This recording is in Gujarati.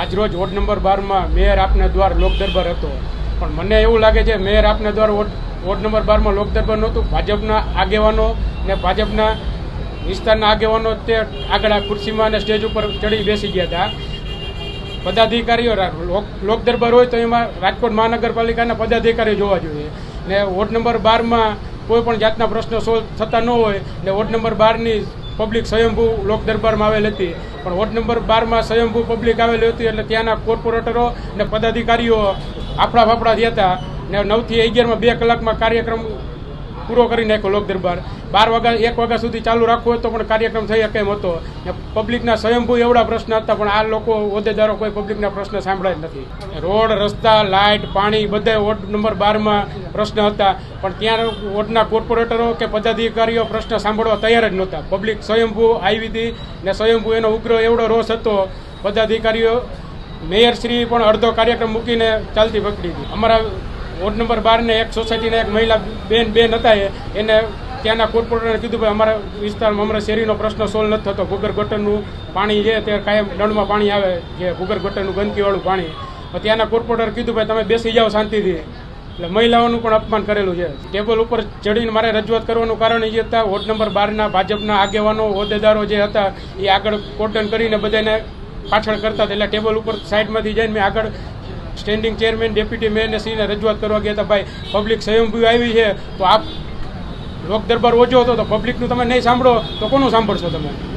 આજરોજ વોર્ડ નંબર બારમાં મેયર આપના દ્વાર લોક દરબાર હતો. પણ મને એવું લાગે છે, મેયર આપના દ્વાર વોર્ડ નંબર બારમાં લોક દરબાર નહોતું. ભાજપના આગેવાનો ને ભાજપના વિસ્તારના આગેવાનો તે આગળ આ ખુરશીમાં અને સ્ટેજ ઉપર ચડી બેસી ગયા હતા. પદાધિકારીઓ લોક દરબાર હોય તો એમાં રાજકોટ મહાનગરપાલિકાના પદાધિકારીઓ જોવા જોઈએ. ને વોર્ડ નંબર બારમાં કોઈ પણ જાતના પ્રશ્નો સોલ્વ થતા ન હોય, ને વોર્ડ નંબર બારની પબ્લિક સ્વયંભૂ લોક દરબારમાં આવેલ હતી. પણ વોર્ડ નંબર બારમાં સ્વયંભૂ પબ્લિક આવેલી હતી એટલે ત્યાંના કોર્પોરેટરો અને પદાધિકારીઓ આફડા ફાફડા થયા હતા. ને નવથી અગિયારમાં બે કલાકમાં કાર્યક્રમ પૂરો કરી નાખ્યો લોક દરબાર બાર વાગ્યા, એક વાગ્યા સુધી ચાલુ રાખવો હોય તો પણ કાર્યક્રમ થઈ શકે એમ હતો. પબ્લિકના સ્વયંભૂ એવડા પ્રશ્ન હતા, પણ આ લોકો હોદ્દેદારો કોઈ પબ્લિકના પ્રશ્ન સાંભળ્યા નથી. રોડ, રસ્તા, લાઇટ, પાણી, બધા વોર્ડ નંબર બારમાં પ્રશ્ન હતા. પણ ત્યાં વોર્ડના કોર્પોરેટરો કે પદાધિકારીઓ પ્રશ્ન સાંભળવા તૈયાર જ નહોતા. પબ્લિક સ્વયંભૂ આવી હતી ને સ્વયંભૂ એનો ઉગ્ર એવડો રોષ હતો. પદાધિકારીઓ, મેયરશ્રી પણ અડધો કાર્યક્રમ મૂકીને ચાલતી પકડી હતી. અમારા વોર્ડ નંબર બારને એક સોસાયટીના એક મહિલા બેન બેન હતા એને ત્યાંના કોર્પોરેટરે કીધું, ભાઈ, અમારા વિસ્તારમાં અમારા શેરીનો પ્રશ્ન સોલ્વ નથી થતો. ભૂગર ગટરનું પાણી છે, તે કાયમ દંડમાં પાણી આવે જે ભૂગર ગટરનું ગંદકીવાળું પાણી. ત્યાંના કોર્પોરેટર કીધું, ભાઈ, તમે બેસી જાઓ શાંતિથી. એટલે મહિલાઓનું પણ અપમાન કરેલું છે. ટેબલ ઉપર ચડીને મારે રજૂઆત કરવાનું કારણ એ હતા. વોર્ડ નંબર બારના ભાજપના આગેવાનો, હોદ્દેદારો જે હતા, એ આગળ કોટન કરીને બધાને પાછળ કરતા હતા. એટલે ટેબલ ઉપર સાઈડમાંથી જઈને મેં આગળ સ્ટેન્ડિંગ ચેરમેન, ડેપ્યુટી મેયરને શ્રીને રજૂઆત કરવા ગયા હતા, ભાઈ, પબ્લિક સ્વયંભૂ આવી છે, તો આપ લોક દરબાર ઓછો હતો, તો પબ્લિકનું તમે નહીં સાંભળો, તો કોનું સાંભળશો તમે?